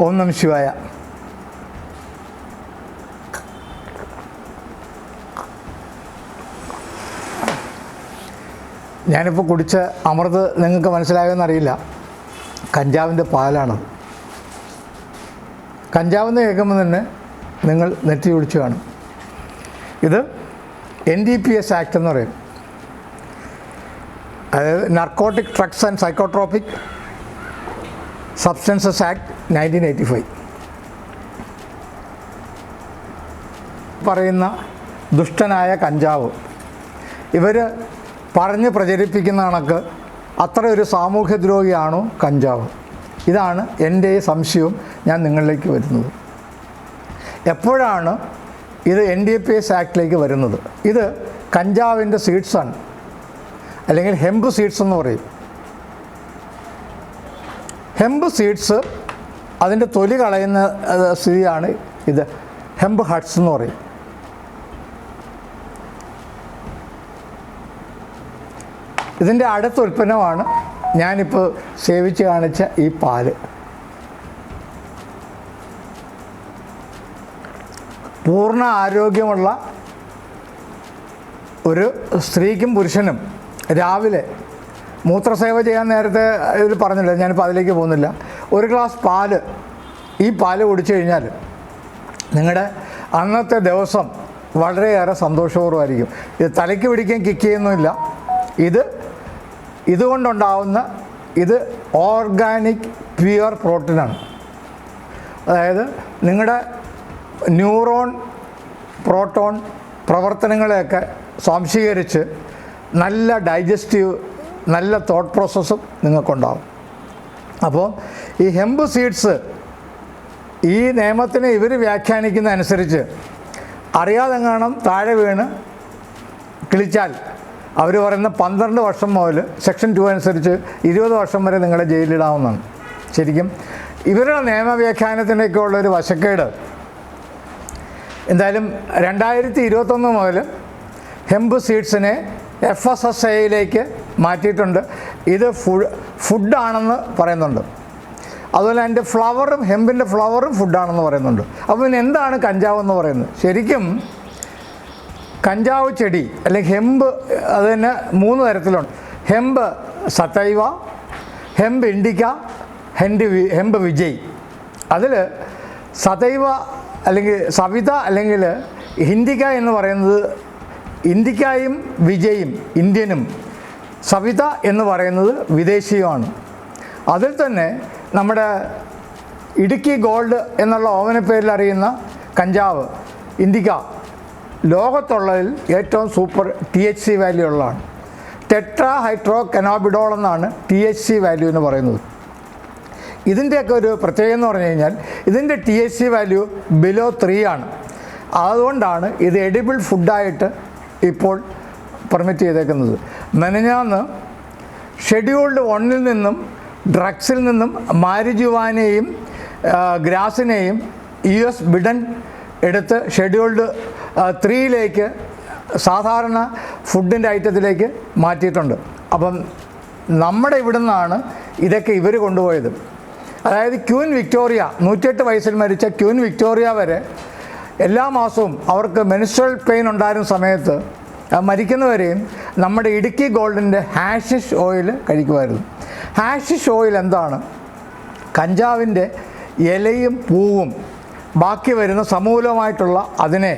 ഓം നമ ശിവായ. ഞാനിപ്പോൾ കുടിച്ച അമൃത് നിങ്ങൾക്ക് മനസ്സിലാകുമെന്നറിയില്ല കഞ്ചാവിന്റെ പാലാണ്. കഞ്ചാവെന്ന് കേൾക്കുമ്പോൾ തന്നെ നിങ്ങൾ നെറ്റി ഒഴിച്ച് കാണും. ഇത് N D P S act എന്ന് പറയും. അതായത് narcotic drugs and psychotropic substances act nineteen eighty five പറയുന്ന ദുഷ്ടനായ കഞ്ചാവ്. ഇവർ പറഞ്ഞ് പ്രചരിപ്പിക്കുന്ന കണക്ക് അത്ര ഒരു സാമൂഹ്യദ്രോഹിയാണോ കഞ്ചാവ്. ഇതാണ് എന്റെ സംശയവും ഞാൻ നിങ്ങളിലേക്ക് വരുന്നത്. എപ്പോഴാണ് ഇത് എൻ ഡി പി എസ് ആക്ടിലേക്ക് വരുന്നത്? ഇത് കഞ്ചാവിന്റെ സീഡ്സാണ് അല്ലെങ്കിൽ ഹെമ്പ് സീഡ്സ് എന്ന് പറയും. ഹെമ്പ് സീഡ്സ് അതിന്റെ തൊലി കളയുന്ന സ്ഥിതിയാണ് ഇത്. ഹെമ്പ് ഹട്ട്സ് എന്ന് പറയും. ഇതിന്റെ അടുത്ത ഉൽപ്പന്നമാണ് ഞാനിപ്പോൾ സേവിച്ച് കാണിച്ച ഈ പാൽ. പൂർണ ആരോഗ്യമുള്ള ഒരു സ്ത്രീക്കും പുരുഷനും രാവിലെ മൂത്രസേവ ചെയ്യാൻ നേരത്തെ ഇതിൽ പറഞ്ഞില്ല ഞാനിപ്പോൾ അതിലേക്ക് പോകുന്നില്ല. ഒരു ഗ്ലാസ് പാൽ ഈ പാൽ കുടിച്ചു കഴിഞ്ഞാൽ നിങ്ങളുടെ അന്നത്തെ ദിവസം വളരെയേറെ സന്തോഷപൂർവമായിരിക്കും. ഇത് തലയ്ക്ക് പിടിക്കാൻ കിക്ക് ചെയ്യുന്നില്ല ഇത് ഇതുകൊണ്ടുണ്ടാവുന്ന ഇത് ഓർഗാനിക് പ്യുവർ പ്രോട്ടീനാണ് അതായത് നിങ്ങളുടെ ന്യൂറോൺ പ്രോട്ടോൺ പ്രവർത്തനങ്ങളെയൊക്കെ സ്വാംശീകരിച്ച് നല്ല ഡൈജസ്റ്റീവ് നല്ല തോട്ട് പ്രോസസ്സും നിങ്ങൾക്കുണ്ടാവും. അപ്പോൾ ഈ ഹെമ്പ് സീഡ്സ് ഈ നിയമത്തിനെ ഇവർ വ്യാഖ്യാനിക്കുന്ന അനുസരിച്ച് അറിയാതെ കാണും താഴെ വീണ് കിളിച്ചാൽ അവർ പറയുന്ന പന്ത്രണ്ട് വർഷം മുതൽ സെക്ഷൻ ടു അനുസരിച്ച് ഇരുപത് വർഷം വരെ നിങ്ങളെ ജയിലിടാവുന്നതാണ് ശരിക്കും? ഇവരുടെ നിയമവ്യാഖ്യാനത്തിനൊക്കെ ഉള്ളൊരു വശക്കേട് എന്തായാലും രണ്ടായിരത്തി ഇരുപത്തൊന്ന് മുതൽ ഹെമ്പ് സീഡ്സിനെ എഫ് എസ് എസ് ഐയിലേക്ക് മാറ്റിയിട്ടുണ്ട്. ഇത് ഫു ഫുഡാണെന്ന് പറയുന്നുണ്ട്. അതുപോലെ അതിന്റെ ഫ്ലവറും ഹെമ്പിന്റെ ഫ്ലവറും ഫുഡാണെന്ന് പറയുന്നുണ്ട്. അപ്പോൾ പിന്നെ എന്താണ് കഞ്ചാവ് എന്ന് പറയുന്നത്? ശരിക്കും കഞ്ചാവ് ചെടി അല്ലെങ്കിൽ ഹെമ്പ് അത് തന്നെ മൂന്ന് തരത്തിലുണ്ട്. ഹെമ്പ് സത്തൈവ ഹെമ്പ് ഇൻഡിക്ക ഹെൻഡ് ഹെമ്പ് വിജയ്. അതിൽ സതൈവ അല്ലെങ്കിൽ സവിത അല്ലെങ്കിൽ ഹിന്ദിക്ക എന്ന് പറയുന്നത് ഇന്ത്യക്കായും വിജയും ഇന്ത്യനും സവിത എന്ന് പറയുന്നത് വിദേശീയമാണ്. അതിൽ തന്നെ നമ്മുടെ ഇടുക്കി ഗോൾഡ് എന്നുള്ള ഓമനപ്പേരിൽ അറിയുന്ന കഞ്ചാവ് ഇന്ത്യക്ക ലോകത്തുള്ളതിൽ ഏറ്റവും super T H C value ഉള്ളതാണ്. ടെട്രാ ഹൈഡ്രോ കനോബിഡോൾ എന്നാണ് ടി എച്ച് സി വാല്യൂ എന്ന് പറയുന്നത്. ഇതിന്റെയൊക്കെ ഒരു പ്രത്യേകത എന്ന് പറഞ്ഞു കഴിഞ്ഞാൽ ഇതിന്റെ T H C value below three ആണ്. അതുകൊണ്ടാണ് ഇത് എഡിബിൾ ഫുഡായിട്ട് ഇപ്പോൾ പെർമിറ്റ് ചെയ്തേക്കുന്നത്. മെനഞ്ഞാന്ന് ഷെഡ്യൂൾഡ് വണ്ണിൽ നിന്നും ഡ്രഗ്സിൽ നിന്നും മാരിജുവാനെയും ഗ്രാസിനെയും യു എസ് ബിഡൻ എടുത്ത് ഷെഡ്യൂൾഡ് ത്രീയിലേക്ക് സാധാരണ ഫുഡിന്റെ ഐറ്റത്തിലേക്ക് മാറ്റിയിട്ടുണ്ട്. അപ്പം നമ്മുടെ ഇവിടെ നിന്നാണ് ഇതൊക്കെ ഇവർ കൊണ്ടുപോയത്. അതായത് ക്യൂൻ വിക്ടോറിയ നൂറ്റിയെട്ട് വയസ്സിൽ മരിച്ച ക്യൂൻ വിക്ടോറിയ വരെ എല്ലാ മാസവും അവർക്ക് മെനിസ്ട്രൽ പെയിൻ ഉണ്ടായിരുന്ന സമയത്ത് മരിക്കുന്നവരെയും നമ്മുടെ ഇടുക്കി ഗോൾഡിന്റെ ഹാഷിഷ് ഓയിൽ കഴിക്കുമായിരുന്നു. ഹാഷിഷ് ഓയിൽ എന്താണ്? കഞ്ചാവിന്റെ ഇലയും പൂവും ബാക്കി വരുന്ന സമൂലമായിട്ടുള്ള അതിനെ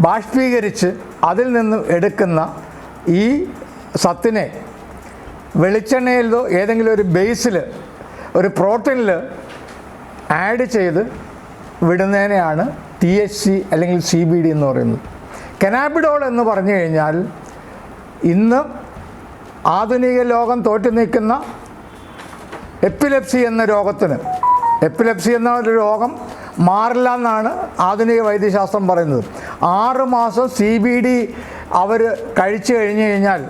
ബാഷ്പീകരിച്ച് അതിൽ നിന്ന് എടുക്കുന്ന ഈ സത്തിനെ വെളിച്ചെണ്ണയിലോ ഏതെങ്കിലും ഒരു ബേസിൽ ഒരു പ്രോട്ടീനിൽ ആഡ് ചെയ്ത് വിടുന്നതിനെയാണ് ടി എച്ച് സി അല്ലെങ്കിൽ സി ബി ഡി എന്ന് പറയുന്നത്. കനാബിഡോൾ എന്ന് പറഞ്ഞു കഴിഞ്ഞാൽ ഇന്ന് ആധുനിക ലോകം തോറ്റു നിൽക്കുന്ന എപ്പിലെപ്സി എന്ന രോഗത്തിന് എപ്പിലെപ്സി എന്ന ഒരു രോഗം മാറില്ല എന്നാണ് ആധുനിക വൈദ്യശാസ്ത്രം പറയുന്നത്. ആറ് മാസം സി ബി ഡി അവർ കഴിച്ചു കഴിഞ്ഞു കഴിഞ്ഞാൽ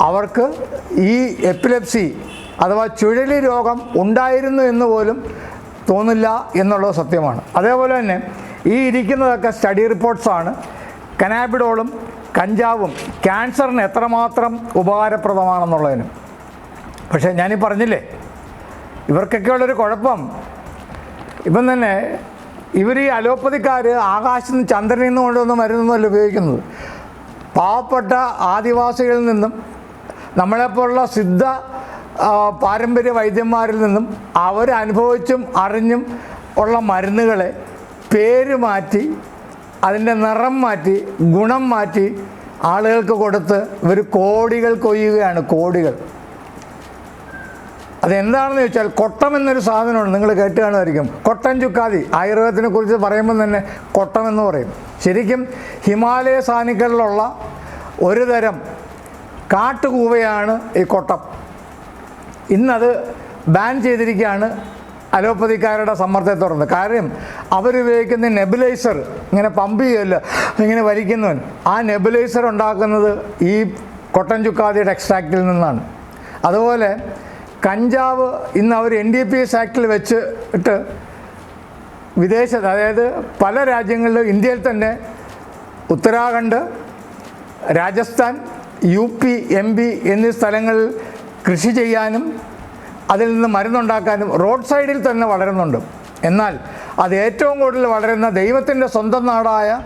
അവർക്ക് ഈ എപ്പിലെപ്സി അഥവാ ചുഴലി രോഗം ഉണ്ടായിരുന്നു എന്ന് പോലും തോന്നില്ല എന്നുള്ളത് സത്യമാണ്. അതേപോലെ തന്നെ ഈ ഇരിക്കുന്നതൊക്കെ സ്റ്റഡി റിപ്പോർട്ട്സാണ്. കനാബിഡോളും കഞ്ചാവും ക്യാൻസറിന് എത്രമാത്രം ഉപകാരപ്രദമാണെന്നുള്ളതിനും. പക്ഷേ ഞാനീ പറഞ്ഞില്ലേ ഇവർക്കൊക്കെ ഉള്ളൊരു കുഴപ്പം. ഇപ്പം തന്നെ ഇവർ ഈ അലോപ്പതിക്കാർ ആകാശത്ത് നിന്ന് ചന്ദ്രനിൽ നിന്ന് കൊണ്ടുവന്ന മരുന്നൊന്നുമല്ല ഉപയോഗിക്കുന്നത്. പാവപ്പെട്ട ആദിവാസികളിൽ നിന്നും നമ്മളെപ്പോലുള്ള സിദ്ധ പാരമ്പര്യ വൈദ്യന്മാരിൽ നിന്നും അവരനുഭവിച്ചും അറിഞ്ഞും ഉള്ള മരുന്നുകളെ പേര് മാറ്റി അതിന്റെ നിറം മാറ്റി ഗുണം മാറ്റി ആളുകൾക്ക് കൊടുത്ത് ഇവർ കോടികൾ കൊയ്യുകയാണ് കോടികൾ. അതെന്താണെന്ന് ചോദിച്ചാൽ കൊട്ടം എന്നൊരു സാധനമാണ് നിങ്ങൾ കേട്ട് കാണുമായിരിക്കും. കൊട്ടൻ ചുക്കാതി. ആയുർവേദത്തിനെ കുറിച്ച് പറയുമ്പോൾ തന്നെ കൊട്ടം എന്ന് പറയും. ശരിക്കും ഹിമാലയ സാനിക്കളിലുള്ള ഒരു തരം കാട്ടുകൂവയാണ് ഈ കൊട്ടം. ഇന്നത് ബാൻ ചെയ്തിരിക്കുകയാണ് അലോപ്പതിക്കാരുടെ സമ്മർദ്ദത്തെ തുടർന്ന്. കാര്യം അവരുപയോഗിക്കുന്ന നെബുലൈസർ ഇങ്ങനെ പമ്പ് ചെയ്യുമല്ലോ ഇങ്ങനെ വലിക്കുന്നവൻ. ആ നെബുലൈസർ ഉണ്ടാക്കുന്നത് ഈ കൊട്ടൻ ചുക്കാതിയുടെ എക്സ്ട്രാക്റ്റിൽ നിന്നാണ്. അതുപോലെ കഞ്ചാവ് ഇന്ന് അവർ എൻ ഡി പി എസ് ആക്ടിൽ വെച്ച് ഇട്ട് വിദേശത്ത് അതായത് പല രാജ്യങ്ങളിലും ഇന്ത്യയിൽ തന്നെ Uttarakhand Rajasthan U P M P എന്നീ സ്ഥലങ്ങളിൽ കൃഷി ചെയ്യാനും അതിൽ നിന്ന് മരുന്നുണ്ടാക്കാനും റോഡ് സൈഡിൽ തന്നെ വളരുന്നുണ്ട്. എന്നാൽ അത് ഏറ്റവും കൂടുതൽ വളരുന്ന ദൈവത്തിന്റെ സ്വന്തം നാടായ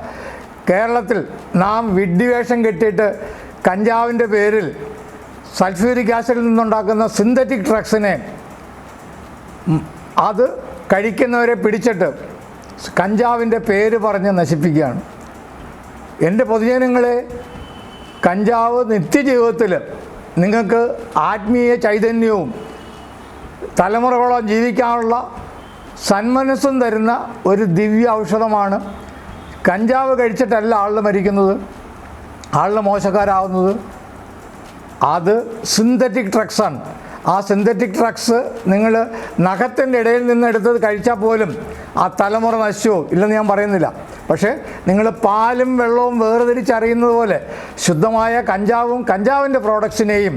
കേരളത്തിൽ നാം വിഡ്ഡിവേഷം കെട്ടിയിട്ട് കഞ്ചാവിന്റെ പേരിൽ സൾഫ്യൂരിക് ആസിഡിൽ നിന്നുണ്ടാക്കുന്ന സിന്തറ്റിക് ഡ്രഗ്സിനെ അത് കഴിക്കുന്നവരെ പിടിച്ചിട്ട് കഞ്ചാവിന്റെ പേര് പറഞ്ഞ് നശിപ്പിക്കുകയാണ്. എന്റെ പൊതുജനങ്ങളെ കഞ്ചാവ് നിത്യജീവിതത്തിൽ നിങ്ങൾക്ക് ആത്മീയ ചൈതന്യവും തലമുറകളോളം ജീവിക്കാനുള്ള സന്മനസ്സും തരുന്ന ഒരു ദിവ്യ ഔഷധമാണ് കഞ്ചാവ് കഴിച്ചിട്ടല്ല ആളുകൾ മരിക്കുന്നത് ആളുകൾ മോശക്കാരാവുന്നത്. അത് സിന്തറ്റിക് ഡ്രഗ്സാണ് ആ സിന്തറ്റിക് ഡ്രഗ്സ് നിങ്ങൾ നഖത്തിന്റെ ഇടയിൽ നിന്ന് എടുത്തത് കഴിച്ചാൽ പോലും ആ തലമുറ നശിച്ചു ഇല്ലെന്ന് ഞാൻ പറയുന്നില്ല. പക്ഷേ നിങ്ങൾ പാലും വെള്ളവും വേർതിരിച്ചറിയുന്നത് പോലെ ശുദ്ധമായ കഞ്ചാവും കഞ്ചാവിന്റെ പ്രോഡക്ട്സിനെയും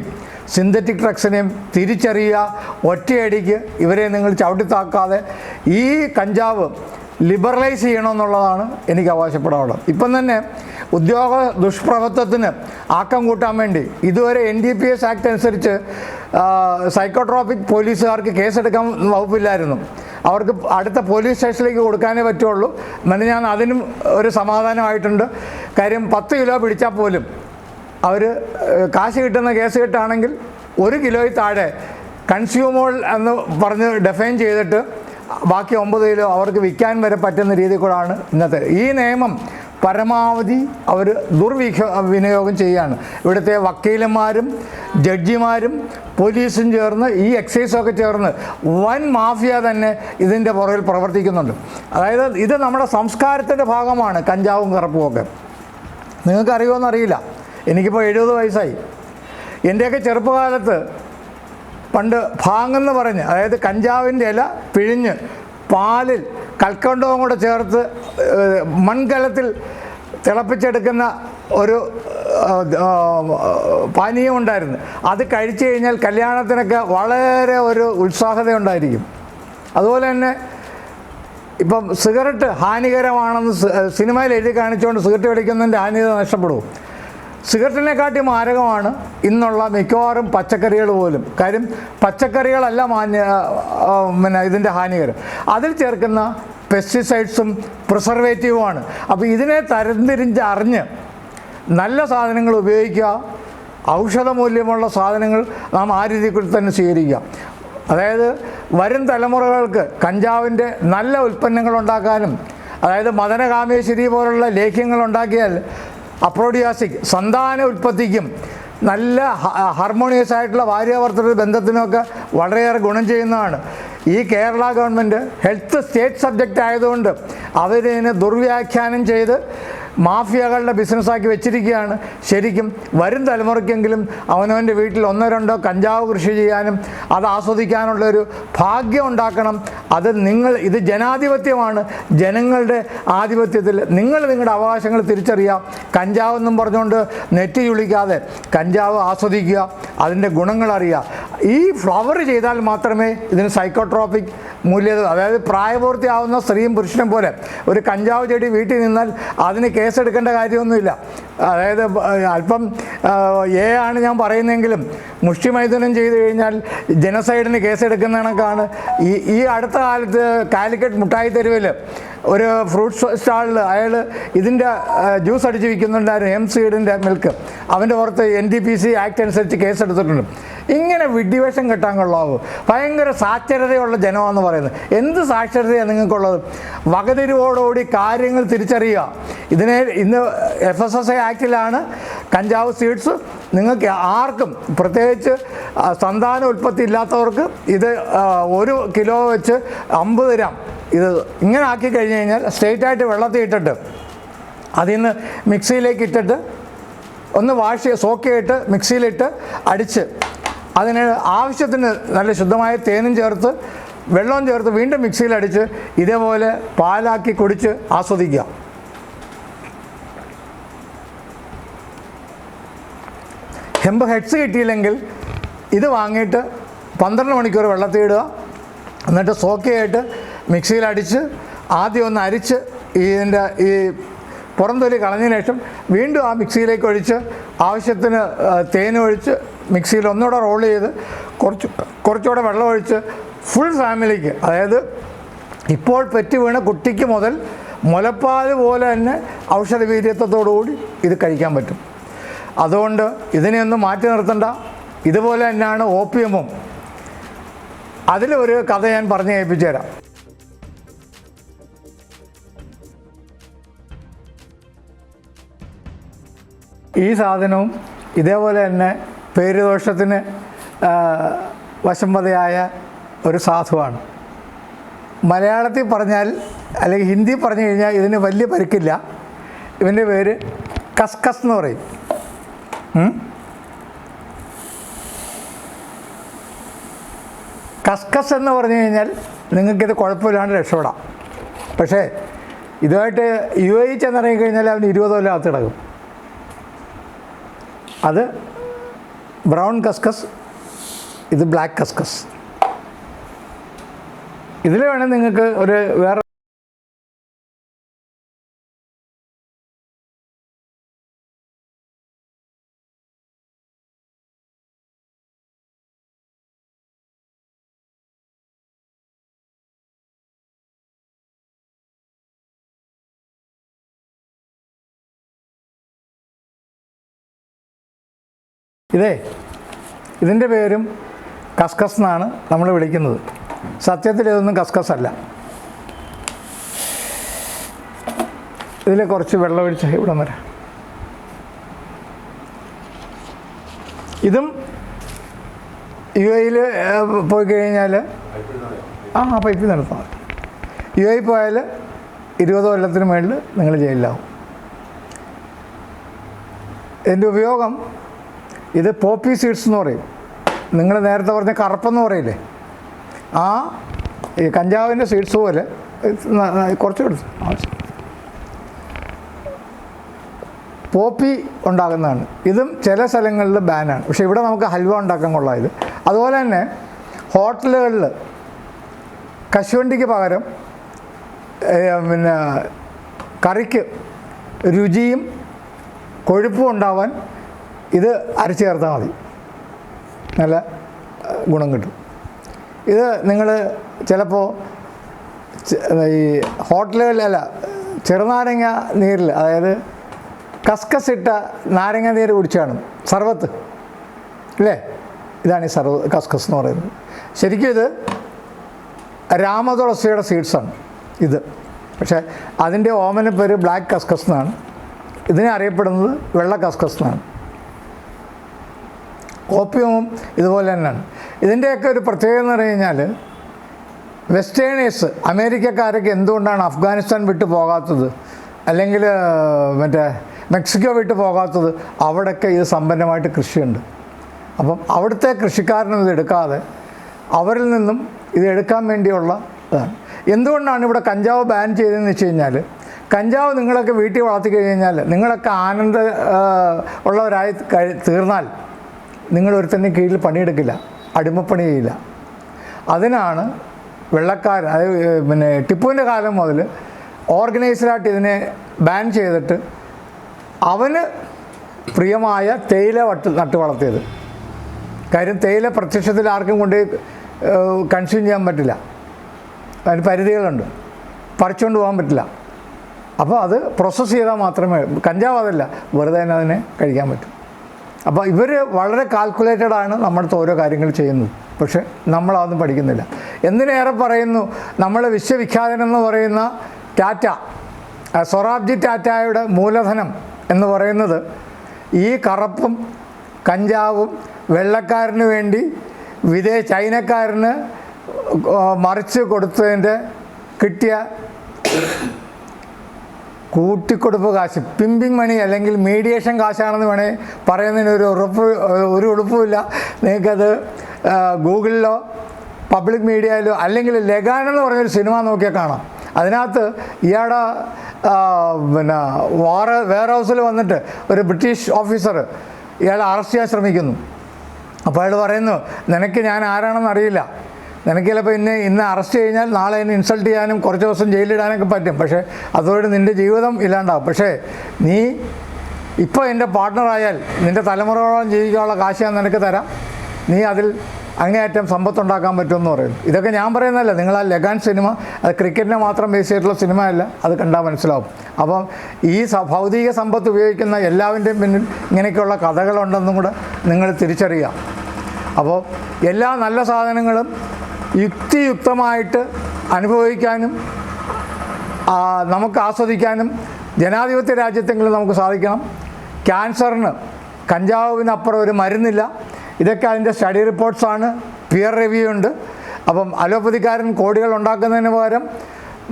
സിന്തറ്റിക് ഡ്രഗ്സിനെയും തിരിച്ചറിയുക ഒറ്റയടിക്ക് ഇവരെ നിങ്ങൾ ചവിട്ടിത്താക്കാതെ ഈ കഞ്ചാവ് ലിബറലൈസ് ചെയ്യണമെന്നുള്ളതാണ് എനിക്ക് അവകാശപ്പെടാനുള്ളത്. ഇപ്പം തന്നെ ഉദ്യോഗ ദുഷ്പ്രഭുത്വത്തിന് ആക്കം കൂട്ടാൻ വേണ്ടി ഇതുവരെ N D P S act അനുസരിച്ച് സൈക്കോട്രോപിക് പോലീസുകാർക്ക് കേസെടുക്കാൻ വകുപ്പില്ലായിരുന്നു. അവർക്ക് അടുത്ത പോലീസ് സ്റ്റേഷനിലേക്ക് കൊടുക്കാനേ പറ്റുള്ളൂ. എന്നാലും ഞാൻ അതിനും ഒരു സമാധാനമായിട്ടുണ്ട്. കാര്യം പത്ത് കിലോ പിടിച്ചാൽ പോലും അവർ കാശ് കിട്ടുന്ന കേസ് കിട്ടുകയാണെങ്കിൽ ഒരു കിലോയിൽ താഴെ കൺസ്യൂമോൾ എന്ന് പറഞ്ഞ് ഡെഫൈൻ ചെയ്തിട്ട് ബാക്കി ഒമ്പത് കിലോ അവർക്ക് വിൽക്കാൻ വരെ പറ്റുന്ന രീതിയിൽ കൂടാണ് ഇന്നത്തെ. ഈ നിയമം പരമാവധി അവർ ദുർവിഖ വിനിയോഗം ചെയ്യുകയാണ് ഇവിടുത്തെ വക്കീലന്മാരും ജഡ്ജിമാരും പോലീസും ചേർന്ന് ഈ എക്സൈസൊക്കെ ചേർന്ന് വൻ മാഫിയ തന്നെ ഇതിന്റെ പുറകിൽ പ്രവർത്തിക്കുന്നുണ്ട്. അതായത് ഇത് നമ്മുടെ സംസ്കാരത്തിന്റെ ഭാഗമാണ് കഞ്ചാവും കറുപ്പും ഒക്കെ. നിങ്ങൾക്ക് അറിയുമോയെന്നറിയില്ല എനിക്കിപ്പോൾ എഴുപത് വയസ്സായി. എന്റെയൊക്കെ ചെറുപ്പകാലത്ത് പണ്ട് ഭാങ്ങെന്ന് പറഞ്ഞ് അതായത് കഞ്ചാവിന്റെ ഇല പിഴിഞ്ഞ് പാലിൽ കൽക്കണ്ടവും കൂടെ ചേർത്ത് മൺകലത്തിൽ തിളപ്പിച്ചെടുക്കുന്ന ഒരു പാനീയം ഉണ്ടായിരുന്നു. അത് കഴിച്ചു കഴിഞ്ഞാൽ കല്യാണത്തിനൊക്കെ വളരെ ഒരു ഉത്സാഹത ഉണ്ടായിരിക്കും അതുപോലെ തന്നെ ഇപ്പം സിഗരറ്റ് ഹാനികരമാണെന്ന് സിനിമയിൽ എഴുതി കാണിച്ചുകൊണ്ട് സിഗരറ്റ് വലിക്കുന്നതിന്റെ ഹാനികത നഷ്ടപ്പെടും സിഗരറ്റിനെക്കാട്ടി മാരകമാണ് ഇന്നുള്ള മിക്കവാറും പച്ചക്കറികൾ പോലും. കാര്യം പച്ചക്കറികളല്ല മാന്യ പിന്നെ ഇതിന്റെ ഹാനികരം. അതിൽ ചേർക്കുന്ന പെസ്റ്റിസൈഡ്സും പ്രിസർവേറ്റീവുമാണ്. അപ്പോൾ ഇതിനെ തരംതിരിഞ്ച് അറിഞ്ഞ് നല്ല സാധനങ്ങൾ ഉപയോഗിക്കുക ഔഷധമൂല്യമുള്ള സാധനങ്ങൾ നാം ആ രീതിയിൽ തന്നെ സ്വീകരിക്കുക. അതായത് വരും തലമുറകൾക്ക് കഞ്ചാവിന്റെ നല്ല ഉൽപ്പന്നങ്ങൾ ഉണ്ടാക്കാനും അതായത് മദനകാമേശ്വരി പോലുള്ള ലേഖ്യങ്ങൾ ഉണ്ടാക്കിയാൽ അപ്രോഡിയാസിക് സന്താന ഉൽപ്പത്തിക്കും നല്ല ഹാർമോണിയസ് ആയിട്ടുള്ള ഭാര്യാവർത്തക ബന്ധത്തിനൊക്കെ വളരെയേറെ ഗുണം ചെയ്യുന്നതാണ്. ഈ Kerala government health state subject ആയതുകൊണ്ട് അവരതിനെ ദുർവ്യാഖ്യാനം ചെയ്ത് മാഫിയകളുടെ ബിസിനസ്സാക്കി വെച്ചിരിക്കുകയാണ്. ശരിക്കും വരും തലമുറയ്ക്കെങ്കിലും അവനവന്റെ വീട്ടിൽ ഒന്നോ രണ്ടോ കഞ്ചാവ് കൃഷി ചെയ്യാനും അത് ആസ്വദിക്കാനുള്ള ഒരു ഭാഗ്യം ഉണ്ടാക്കണം. അത് നിങ്ങൾ ഇത് ജനാധിപത്യമാണ്. ജനങ്ങളുടെ ആധിപത്യത്തിൽ നിങ്ങൾ നിങ്ങളുടെ അവകാശങ്ങൾ തിരിച്ചറിയുക കഞ്ചാവെന്നും പറഞ്ഞുകൊണ്ട് നെറ്റി ചുളിക്കാതെ കഞ്ചാവ് ആസ്വദിക്കുക അതിന്റെ ഗുണങ്ങൾ അറിയുക. ഈ ഫ്ലവർ ചെയ്താൽ മാത്രമേ ഇതിന് സൈക്കോട്രോപിക് മൂല്യത അതായത് പ്രായപൂർത്തിയാവുന്ന സ്ത്രീയും പുരുഷനും പോലെ ഒരു കഞ്ചാവ് ചെടി വീട്ടിൽ നിന്നാൽ അതിന് കേസെടുക്കേണ്ട കാര്യമൊന്നുമില്ല. അതായത് അല്പം എ ആണ് ഞാൻ പറയുന്നതെങ്കിലും മുഷ്ടിമൈഥുനം ചെയ്തു കഴിഞ്ഞാൽ ജനസൈഡിന് കേസെടുക്കുന്ന കണക്കാണ്. ഈ ഈ അടുത്ത കാലത്ത് കാലിക്കറ്റ് മുട്ടായി തെരുവിൽ ഒരു ഫ്രൂട്ട് സ്റ്റാളിൽ അയാൾ ഇതിന്റെ ജ്യൂസ് അടിച്ച് വിൽക്കുന്നുണ്ടായിരുന്നു എം സീഡിന്റെ മിൽക്ക് അവന്റെ പുറത്ത് N D P C act അനുസരിച്ച് കേസെടുത്തിട്ടുണ്ട് ഇങ്ങനെ വിഡ്ഡിവേഷം കെട്ടാൻ കൊള്ളാവൂ? ഭയങ്കര സാക്ഷരതയുള്ള ജനമാണെന്ന് പറയുന്നത്. എന്ത് സാക്ഷരതയാണ് നിങ്ങൾക്കുള്ളത്? വകതിരിവോടുകൂടി കാര്യങ്ങൾ തിരിച്ചറിയുക. ഇതിനെ ഇന്ന് എഫ് എസ് എസ് ഐ ആക്ടിലാണ് കഞ്ചാവ് സീഡ്സ് നിങ്ങൾക്ക് ആർക്കും പ്രത്യേകിച്ച് സന്താന ഉൽപ്പത്തി ഇല്ലാത്തവർക്ക് ഇത് ഒരു കിലോ വെച്ച് അമ്പത് ഗ്രാം ഇത് ഇങ്ങനെ ആക്കി കഴിഞ്ഞ് കഴിഞ്ഞാൽ സ്ട്രെയിറ്റായിട്ട് വെള്ളത്തിൽ ഇട്ടിട്ട് അതിൽ നിന്ന് മിക്സിയിലേക്ക് ഇട്ടിട്ട് ഒന്ന് വാഷ് ചെയ്ത് സോക്ക് ചെയ്തിട്ട് മിക്സിയിലിട്ട് അടിച്ച് അതിന് ആവശ്യത്തിന് നല്ല ശുദ്ധമായ തേനും ചേർത്ത് വെള്ളവും ചേർത്ത് വീണ്ടും മിക്സിയിലടിച്ച് ഇതേപോലെ പാലാക്കി കുടിച്ച് ആസ്വദിക്കുക. ഹെമ്പ് ഹെഡ്സ് കിട്ടിയില്ലെങ്കിൽ ഇത് വാങ്ങിയിട്ട് പന്ത്രണ്ട് മണിക്കൂർ വെള്ളത്തിൽ ഇടുക. എന്നിട്ട് സോക്ക് അടിച്ച് ആദ്യം ഒന്ന് അരിച്ച് ഇതിന്റെ ഈ പുറംതൊലി കളഞ്ഞതിന് ശേഷം വീണ്ടും ആ മിക്സിയിലേക്ക് ഒഴിച്ച് ആവശ്യത്തിന് തേനൊഴിച്ച് മിക്സിയിൽ ഒന്നുകൂടെ റോൾ ചെയ്ത് കുറച്ച് കുറച്ചുകൂടെ വെള്ളം ഒഴിച്ച് ഫുൾ ഫാമിലിക്ക് അതായത് ഇപ്പോൾ പെറ്റ് വീണ കുട്ടിക്ക് മുതൽ മുലപ്പാൽ പോലെ തന്നെ ഔഷധ വീര്യത്വത്തോടുകൂടി ഇത് കഴിക്കാൻ പറ്റും. അതുകൊണ്ട് ഇതിനെയൊന്നും മാറ്റി നിർത്തണ്ട. ഇതുപോലെ തന്നെയാണ് ഓപ്പിയമും അതിലൊരു കഥ ഞാൻ പറഞ്ഞു കേൾപ്പിച്ചു തരാം ഈ സാധനവും ഇതേപോലെ തന്നെ പേരുദോഷത്തിന് വശംവതയായ ഒരു സാധുവാണ്. മലയാളത്തിൽ പറഞ്ഞാൽ അല്ലെങ്കിൽ ഹിന്ദി പറഞ്ഞു കഴിഞ്ഞാൽ ഇതിന് വലിയ പരിക്കില്ല. ഇവന്റെ പേര് കസ്കസ് എന്ന് പറയും? കസ്കസ് എന്ന് പറഞ്ഞു കഴിഞ്ഞാൽ നിങ്ങൾക്കിത് കുഴപ്പമില്ലാണ്ട് രക്ഷപ്പെടാം. പക്ഷേ ഇതുമായിട്ട് യു എ ചെന്നിറങ്ങി കഴിഞ്ഞാൽ അവന് ഇരുപത് കൊല്ലം അകത്ത് കിടക്കും. അത് ബ്രൗൺ കസ്കസ് ഇത് ബ്ലാക്ക് കസ്കസ്. ഇതിൽ വേണേൽ നിങ്ങൾക്ക് ഒരു വേറെ ഇതേ ഇതിന്റെ പേരും കസ്കസ് എന്നാണ് നമ്മൾ വിളിക്കുന്നത്. സത്യത്തിൽ ഇതൊന്നും കസ്കസ് അല്ല. ഇതിൽ കുറച്ച് വെള്ളം ഒഴിച്ച് ഇവിടെ വരാം. ഇതും യു എയിൽ പോയി കഴിഞ്ഞാൽ ആ ആ പൈപ്പിൽ നടത്താം യു എ പോയാൽ ഇരുപത് കൊല്ലത്തിന് മുകളിൽ നിങ്ങൾ ജയിലിലാവും. എന്റെ ഉപയോഗം ഇത് പോപ്പി സീഡ്സ് എന്ന് പറയും. നിങ്ങൾ നേരത്തെ പറഞ്ഞ കറുപ്പെന്ന് പറയില്ലേ? ആ ഈ കഞ്ചാവിന്റെ സീഡ്സ് പോലെ കുറച്ച് കൊടുത്തു പോപ്പി ഉണ്ടാകുന്നതാണ് ഇതും ചില സ്ഥലങ്ങളിൽ ബാനാണ് പക്ഷേ ഇവിടെ നമുക്ക് ഹൽവ ഉണ്ടാക്കാൻ കൊള്ളാം ഇത്. അതുപോലെ തന്നെ ഹോട്ടലുകളിൽ കശുവണ്ടിക്ക് പകരം പിന്നെ കറിക്ക് രുചിയും കൊഴുപ്പും ഉണ്ടാവാൻ ഇത് അരച്ച് ചേർത്താൽ മതി. നല്ല ഗുണം കിട്ടും. ഇത് നിങ്ങൾ ചിലപ്പോൾ ഈ ഹോട്ടലുകളിലല്ല ചെറുനാരങ്ങ നീരിൽ അതായത് കസ്കസ് ഇട്ട നാരങ്ങ നീര് കുടിച്ചാണ് കാണും സർബത്ത് അല്ലേ? ഇതാണ് ഈ സർവ കസ്കസ് എന്ന് പറയുന്നത്. ശരിക്കും ഇത് രാമതുളസിയുടെ സീഡ്സാണ് ഇത്. പക്ഷേ അതിന്റെ ഓമന പേര് ബ്ലാക്ക് കസ്കസ് എന്നാണ്. ഇതിനെ അറിയപ്പെടുന്നത് വെള്ള കസ്കസ് എന്നാണ്. ഓപ്പിയവും ഇതുപോലെ തന്നെയാണ്. ഇതിന്റെയൊക്കെ ഒരു പ്രത്യേകത എന്ന് പറഞ്ഞു കഴിഞ്ഞാൽ വെസ്റ്റേണേഴ്സ് അമേരിക്കക്കാരൊക്കെ എന്തുകൊണ്ടാണ് അഫ്ഗാനിസ്ഥാൻ വിട്ടു പോകാത്തത്? അല്ലെങ്കിൽ മറ്റേ മെക്സിക്കോ വിട്ടു പോകാത്തത്? അവിടെയൊക്കെ ഇത് സമ്പന്നമായിട്ട് കൃഷിയുണ്ട്. അപ്പം അവിടുത്തെ കൃഷിക്കാരനും ഇത് എടുക്കാതെ അവരിൽ നിന്നും ഇത് എടുക്കാൻ വേണ്ടിയുള്ള ഇതാണ്. എന്തുകൊണ്ടാണ് ഇവിടെ കഞ്ചാവ് ബാൻ ചെയ്തതെന്ന് വെച്ച് കഴിഞ്ഞാൽ കഞ്ചാവ് നിങ്ങളൊക്കെ വീട്ടിൽ വളർത്തി കഴിഞ്ഞാൽ നിങ്ങളൊക്കെ ആനന്ദ ഉള്ളവരായി തീർന്നാൽ നിങ്ങൾ ഒരുത്തന്റെ കീഴിൽ പണിയെടുക്കില്ല അടിമപ്പണി ചെയ്യില്ല. അതിനാണ് വെള്ളക്കാരൻ അതായത് പിന്നെ ടിപ്പുവിന്റെ കാലം മുതൽ ഓർഗനൈസ്ഡായിട്ട് ഇതിനെ ബാൻ ചെയ്തിട്ട് അവന് പ്രിയമായ തേയില വട്ട് നട്ട് വളർത്തിയത്. കാര്യം തേയില പ്രത്യക്ഷത്തിൽ ആർക്കും കൊണ്ട് കൺസ്യൂം ചെയ്യാൻ പറ്റില്ല. അതിന് പരിധികളുണ്ട്. പറിച്ചുകൊണ്ട് പോകാൻ പറ്റില്ല. അപ്പോൾ അത് പ്രോസസ്സ് ചെയ്താൽ മാത്രമേ കഞ്ചാവ് അതല്ല വെറുതെ അതിനെ കഴിക്കാൻ പറ്റും. അപ്പോൾ ഇവർ വളരെ കാൽക്കുലേറ്റഡ് ആണ് നമ്മുടെ അടുത്ത് ഓരോ കാര്യങ്ങൾ ചെയ്യുന്നത്. പക്ഷേ നമ്മളതൊന്നും പഠിക്കുന്നില്ല. എന്തിനേറെ പറയുന്നു? നമ്മൾ വിശ്വവിഖ്യാതനെന്ന് പറയുന്ന ടാറ്റ സൊറാബ്ജി ടാറ്റയുടെ മൂലധനം എന്ന് പറയുന്നത് ഈ കറപ്പും കഞ്ചാവും വെള്ളക്കാരന് വേണ്ടി വിദേശ ചൈനക്കാരന് മറിച്ച് കൊടുത്തതിന്റെ കിട്ടിയ കൂട്ടിക്കൊടുപ്പ് കാശ് പിമ്പിങ് മണി അല്ലെങ്കിൽ മീഡിയേഷൻ കാശാണെന്ന് വേണേൽ പറയുന്നതിന് ഒരു ഉറപ്പ് ഒരു ഉറപ്പുമില്ല നിങ്ങൾക്കത് ഗൂഗിളിലോ പബ്ലിക് മീഡിയയിലോ അല്ലെങ്കിൽ ലഗാൻ എന്ന് പറഞ്ഞൊരു സിനിമ നോക്കിയാൽ കാണാം. അതിനകത്ത് ഇയാളുടെ ആ, പിന്നെ വാർ വെയർ ഹൗസിൽ വന്നിട്ട് ഒരു ബ്രിട്ടീഷ് ഓഫീസർ ഇയാളെ അറസ്റ്റ് ചെയ്യാൻ ശ്രമിക്കുന്നു. അപ്പോൾ അയാൾ പറയുന്നു നിനക്ക് ഞാൻ ആരാണെന്ന് അറിയില്ല. നിനക്ക് ചിലപ്പോൾ ഇന്നെ ഇന്ന് അറസ്റ്റ് കഴിഞ്ഞാൽ നാളെ എന്നെ ഇൻസൾട്ട് ചെയ്യാനും കുറച്ച് ദിവസം ജയിലിടാനൊക്കെ പറ്റും. പക്ഷേ അതോടെ നിന്റെ ജീവിതം ഇല്ലാണ്ടാവും. പക്ഷേ നീ ഇപ്പോൾ എന്റെ പാർട്ട്ണറായാൽ നിന്റെ തലമുറകളോളം ജീവിക്കാനുള്ള കാശ് ഞാൻ നിനക്ക് തരാം. നീ അതിൽ അങ്ങേയറ്റം സമ്പത്തുണ്ടാക്കാൻ പറ്റുമെന്ന് പറയും. ഇതൊക്കെ ഞാൻ പറയുന്നതല്ല. നിങ്ങൾ ആ ലഗാൻ സിനിമ അത് ക്രിക്കറ്റിനെ മാത്രം ബേസ് ചെയ്തിട്ടുള്ള സിനിമ അല്ല അത് കണ്ടാൽ മനസ്സിലാവും. അപ്പം ഈ സ- ഭൗതിക സമ്പത്ത് ഉപയോഗിക്കുന്ന എല്ലാവരുടെയും പിന്നിൽ ഇങ്ങനെയൊക്കെയുള്ള കഥകളുണ്ടെന്നും കൂടെ നിങ്ങൾ തിരിച്ചറിയുക. അപ്പോൾ എല്ലാ നല്ല സാധനങ്ങളും യുക്തിയുക്തമായിട്ട് അനുഭവിക്കാനും നമുക്ക് ആസ്വദിക്കാനും ജനാധിപത്യ രാജ്യത്തെങ്കിലും നമുക്ക് സാധിക്കണം. ക്യാൻസറിന് കഞ്ചാവിനപ്പുറം ഒരു മരുന്നില്ല. ഇതൊക്കെ അതിന്റെ സ്റ്റഡി റിപ്പോർട്ട്സാണ് പിയർ റിവ്യൂ ഉണ്ട്. അപ്പം അലോപ്പതിക്കാരൻ കോടികൾ ഉണ്ടാക്കുന്നതിന് പകരം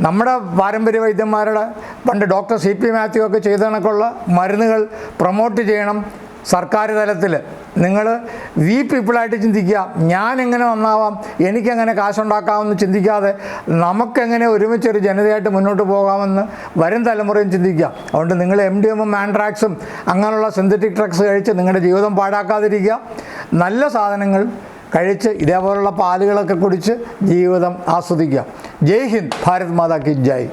നമ്മുടെ പാരമ്പര്യ വൈദ്യന്മാരുടെ പണ്ട് ഡോക്ടർ സി പി മാത്യു ഒക്കെ ചെയ്ത കണക്കുള്ള മരുന്നുകൾ പ്രൊമോട്ട് ചെയ്യണം. സർക്കാർ തലത്തിൽ നിങ്ങൾ വി പീപ്പിളായിട്ട് ചിന്തിക്കുക. ഞാൻ എങ്ങനെ നന്നാവാം? എനിക്കെങ്ങനെ കാശുണ്ടാക്കാമെന്ന് ചിന്തിക്കാതെ നമുക്കെങ്ങനെ ഒരുമിച്ചൊരു ജനതയായിട്ട് മുന്നോട്ട് പോകാമെന്ന് വരും തലമുറയും ചിന്തിക്കുക. അതുകൊണ്ട് നിങ്ങൾ എം ഡി എമ്മും ആൻഡ്രാക്സും അങ്ങനെയുള്ള സിന്തറ്റിക് ഡ്രഗ്സ് കഴിച്ച് നിങ്ങളുടെ ജീവിതം പാഴാക്കാതിരിക്കുക. നല്ല സാധനങ്ങൾ കഴിച്ച് ഇതേപോലുള്ള പാലുകളൊക്കെ കുടിച്ച് ജീവിതം ആസ്വദിക്കുക. ജയ് ഹിന്ദ്. ഭാരത് മാതാ കി ജയ്.